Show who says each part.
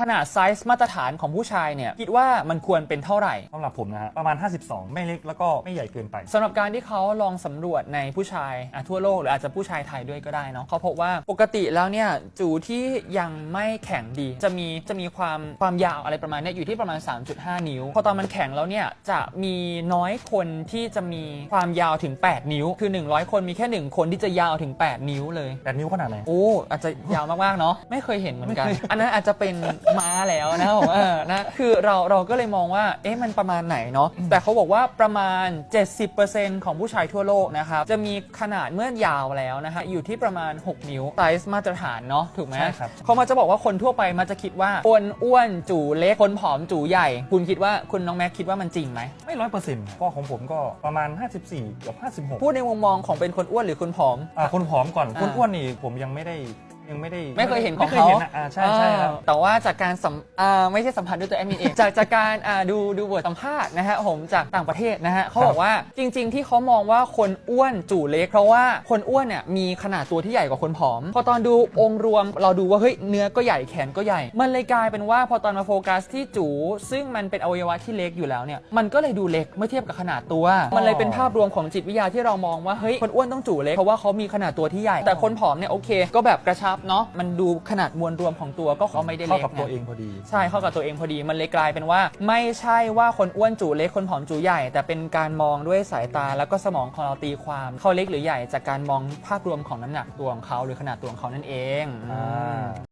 Speaker 1: ขนาดไซส์มาตรฐานของผู้ชายเนี่ยคิดว่ามันควรเป็นเท่าไหร่
Speaker 2: สำหรับผมนะฮะประมาณ 52 ไม่เล็กแล้วก็ไม่ใหญ่เกินไป
Speaker 1: สำหรับการที่เขาลองสำรวจในผู้ชายอะทั่วโลกหรืออาจจะผู้ชายไทยด้วยก็ได้เนาะเขาพบว่าปกติแล้วเนี่ยจูที่ยังไม่แข็งดี จะมีจะมีความความยาวอะไรประมาณเนี้ยอยู่ที่ประมาณ 3.5 นิ้ว พอตอนมันแข็งแล้วเนี่ยจะมีน้อยคนที่จะมีความยาวถึง 8 นิ้ว คือ 100 คนมีแค่ 1 คนที่จะยาวถึง 8 นิ้วเลย
Speaker 2: แต่นิ้วขนาดไหน
Speaker 1: โอ้อาจจะยาวมากๆเนาะไม่เคยเห็นเหมือนกัน
Speaker 2: ไม่เคย
Speaker 1: อันนั้นอาจจะเป็นม้าแล้วนะครับผมเออนะคือเราเราก็เลยมองว่าเอ๊ะมันประมาณไหนเนาะแต่เขาบอกว่าประมาณ 70%ของผู้ชายทั่วโลกนะครับจะมีขนาดเมื่อยาวแล้วนะฮะอยู่ที่ประมาณ 6 นิ้วไซส์มาตรฐานเนาะถูกไหม
Speaker 2: ใช่ครับ
Speaker 1: เขามาจะบอกว่าคนทั่วไปมันจะคิดว่าคนอ้วนจูเล็กคนผอมจูใหญ่ คุณคิดว่าคุณน้องแม็กคิดว่ามันจริงไหม
Speaker 2: ไม่ร้อยเปอร์เซ็นต์ก็ของผมก็ประมาณ 54เกือบ56
Speaker 1: พูดในมุมมองของเป็นคนอ้วนหรือคนผอม
Speaker 2: อ่าคนผอมก่อน
Speaker 1: อ่า
Speaker 2: คนอ้วนนี่ผมยังไม่ได้ ยังไม่ได้
Speaker 1: ไม่เคยเห็นของ
Speaker 2: ไม่เคย
Speaker 1: เขา
Speaker 2: เห็นนะอ่าใช่ใช่ครับ
Speaker 1: อ่าแต่ว่าจากการสัมอ่าไม่ใช่สัมผัสด้วยตัวแอดมินเอง จากจากการอ่าดูดูบทสัมภาษณ์นะฮะผมจากต่างประเทศนะฮะเขาบอกว่าจริง ๆ ที่เขามองว่าคนอ้วนจู่เล็ก เพราะว่าคนอ้วนเนี่ยมีขนาดตัวที่ใหญ่กว่าคนผอม พอตอนดูองค์รวมเราดูว่าเฮ้ยเนื้อก็ใหญ่แขนก็ใหญ่ มันเลยกลายเป็นว่าพอตอนมาโฟกัสที่จูซึ่งมันเป็นอวัยวะที่เล็กอยู่แล้วเนี่ยมันก็เลยดูเล็กเมื่อเทียบกับขนาดตัว มันเลยเป็นภาพรวมของจิตวิทยาที่เรามองว่าเฮ้ยคนอ้วนต้องจู่เล็กเพราะว่าเขามีขนาดตัวที่ใหญ่แต่คนผอมเนี่ยโอเค ก็แบบกระชับเนาะมันดูขนาดมวลรวมของตัวก็เขาไม่ได้
Speaker 2: เข้า
Speaker 1: เล็ก
Speaker 2: กับตัว
Speaker 1: ไง
Speaker 2: เองพอดี
Speaker 1: ใช่เข้ากับตัวเองพอดีมันเลยกลายเป็นว่า ไม่ใช่ว่าคนอ้วนจูเล็กคนผอมจูใหญ่ แต่เป็นการมองด้วยสายตาแล้วก็สมองของเราตีความเขาเล็กหรือใหญ่จากการมองภาพรวมของน้ำหนักตัวของเขาหรือขนาดตัวของเขานั่นเอง
Speaker 2: อ่า